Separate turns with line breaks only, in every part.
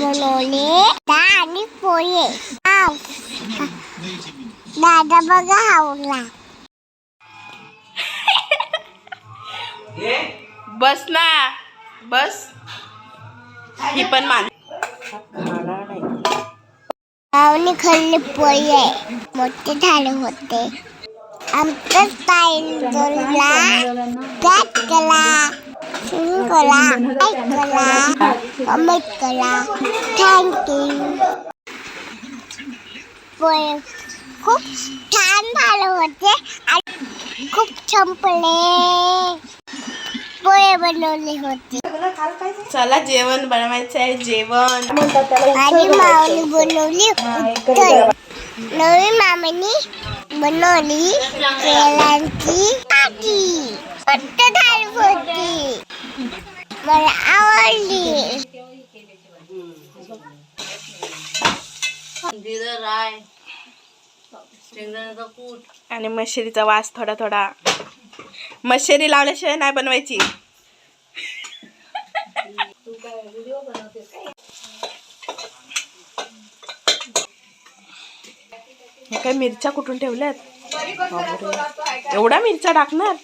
बनवले आणि पोहे. दादा बघा हावला.
बस ना. बस. ही पण मान
पाहुणे खाल्ले पोहे. मोठे झाले होते. आमचाच
गॅस केला.
सुरू केला ऐक केला
कमेंट
केला थँक्यू खूप छान झाले होते आणि खूप संपले पोळे बनवले होते
चला जेवण बनवायचं आहे जेवण.
आणि माऊली
बनवली उत्तर. नवी मामीनी बनवली
केळांची
भाजी. पट्ट झाली होती. मला आवडली
आणि मशेरीचा वास थोडा थोडा. मशेरी लावल्याशिवाय नाही बनवायची. काय मिरच्या कुठून ठेवल्यात? एवढा मिरच्या टाकणार?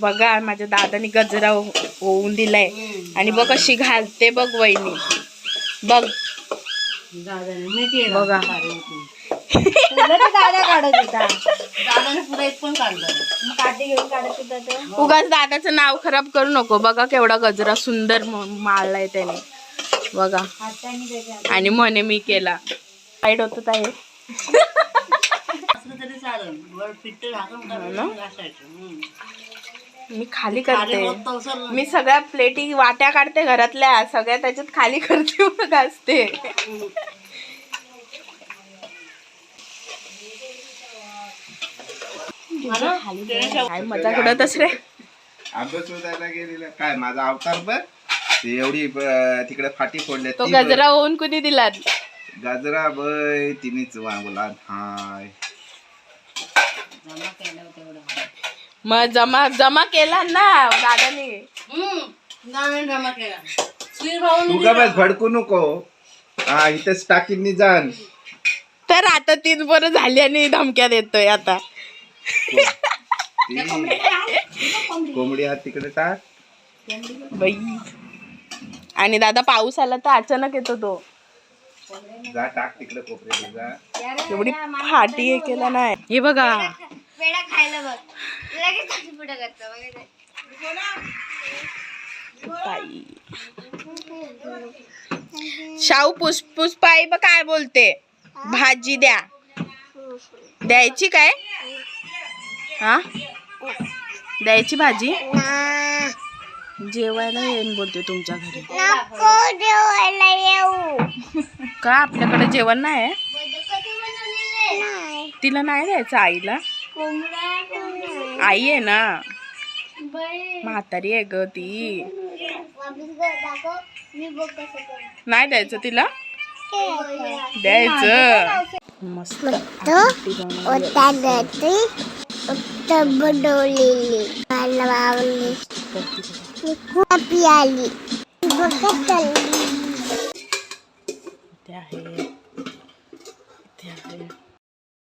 बघा. माझ्या दादानी गजरा हो- होऊन दिलाय.
आणि बघ कशी
घालते बघ वहिनी. बघ.
बघा.
दादा काढत होता दादाने
पुढे एक पण काढलं
मग काठी घेऊन काढत होता तो
उगाच
दादाचं नाव खराब करू नको. बघा केवढा गजरा सुंदर माळलाय त्याने. बघा.
आणि
म्हणे मी केला. साईड होत आहे
असलं तरी चालेल.
मी खाली करते.
मी
सगळ्या प्लेटी वाट्या काढते घरातल्या सगळ्या त्याच्यात खाली करते मग असते. काय मजा रे.
काय माझा अवतार बर एवढी ब- तिकडे फाटी फोडल्या. तो. गजरा
होऊन कुणी दिला?
गजरा बय तिनेच वांगला. हाय.
मग जमा जमा केला ना दादानी.
हम्म. जमा केला. तू का बस भडकू
नको? हा इथेच टाकीन जाण.
तर आता तीन बरं झाली आणि धमक्या देतोय आता.
कोंबडी हात तिकडे टाक.
बाई. आणि दादा पाऊस आला तर अचानक येतो तो.
जा टाक तिकडे कोपऱ्याला जा.
एवढी फाटी हे केला
नाही. हे बघा.
पेढा खायला बघ. लगेच पुढे करतो
शाहू पुस पुष्पाई बघ काय बोलते. भाजी द्या. द्यायची काय? हा? द्यायची भाजी? जेवायला येईन बोलते तुमच्या घरी.
जेवायला येऊ.
का आपल्याकडे जेवण नाही. तिला नाही द्यायचं आईला?
आई
आहे ना.
बाई
म्हातारी आहे ग ती. नाही द्यायचं तिला? द्यायचं. मस्त.
बनवलेली. आली.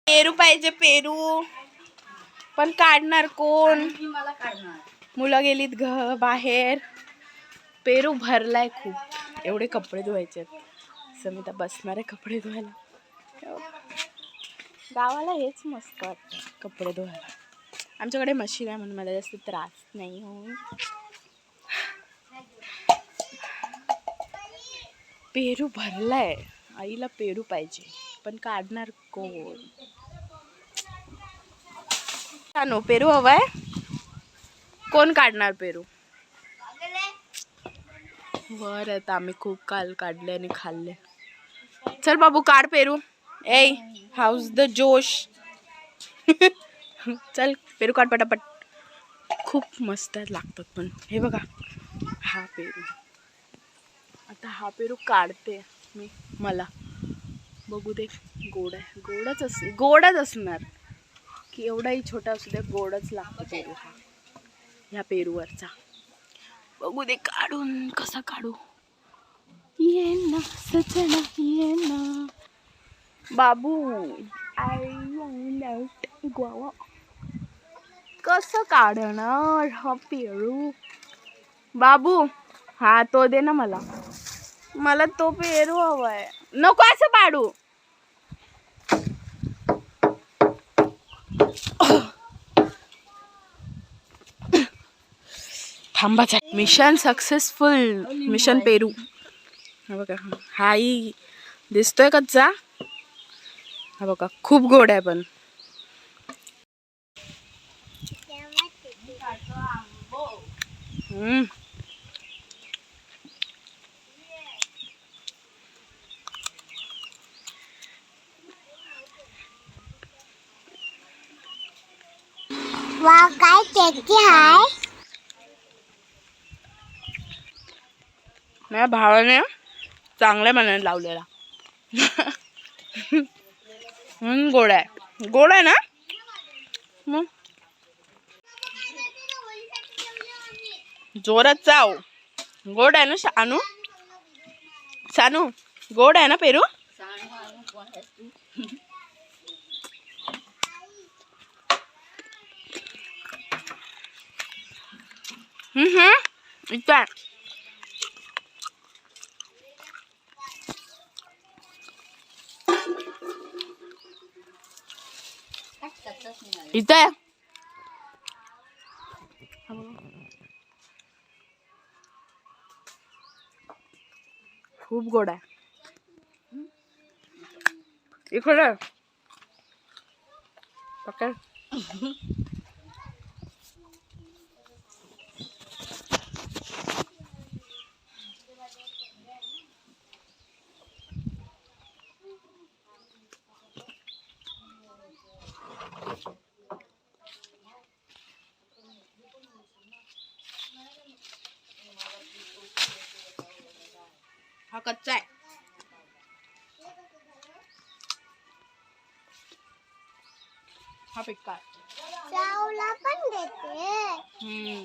पेरू पाहिजे पेरू. पण काढणार कोण?
मला काढणार.
मुलं गेलीत घ बाहेर. पेरू भरलाय खूप. एवढे कपडे धुवायचे समिता बसणार आहे कपडे धुवायला. गावाला हेच मस्त वाटतं कपडे धुवायला. आमच्याकडे मशीन आहे म्हणून मला जास्त त्रास नाही हो पेरू भरलाय. आईला पेरू पाहिजे. पण काढणार कोण? आणू पेरू हवाय. कोण काढणार पेरू? वर आता आम्ही खूप काल काढले आणि खाल्ले. चल बाबू काढ पेरू. ए हाऊस द जोश? चल पेरू काढ पटापट. खूप मस्त लागतात पण. हे बघा हा पेरू. आता हा पेरू काढते मी मला. बघू दे गोड आहे. गोडच अस गोडच असणार. की एवढाही छोटा असू दे गोडच लागतो पेरू हा ह्या पेरूवरचा. बघू दे काढून कसा काढू. ये ना सजना ये ना बाबू आय गोवा. कसं काढणार हा पेरू? बाबू हा तो दे ना मला. मला तो पेरू हवाय. नको असं पाडू. थांबाचा मिशन सक्सेसफुल मिशन पेरू. हा बघा हाही दिसतोय कच्चा हा बघा खूप गोड आहे पण.
वा काय टेस्टी हाय
माझ्या भावाने चांगल्या मनाने लावलेला. म्हणून गोड आहे. गोड आहे ना? मग? जोरात चाव. गोड आहे ना शानू? शानू गोड आहे ना पेरू? हम्म हम्म. इथं
इथं
आहे. खूप गोड आहे. इकडे. पकड. เขาก็แจกเข้าไปกัด
จะเอาละปั้นเด็ดเด็ด
ม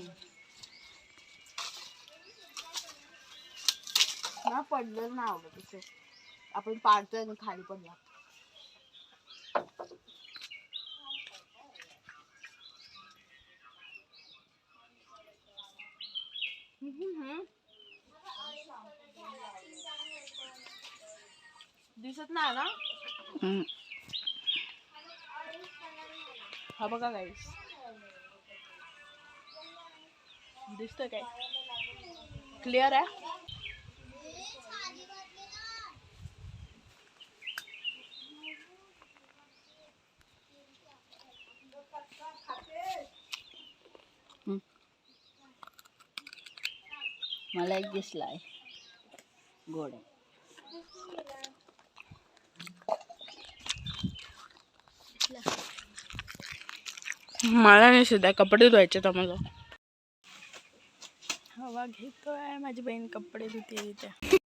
แล้วปนเรื่อเน่าเลยพี่เซเอาเป็นปานเจอกันใครหรืปล่าเนี่ย
Mm-hmm. दिसत नाही ना?
हा बघा गाईस दिसतंय काय? क्लिअर आहे?
मला एक दिसलाय. गोड आहे.
मला नाही सध्या कपडे धुवायचे तर मला हवा घेतोय माझी बहीण कपडे धुते इथे.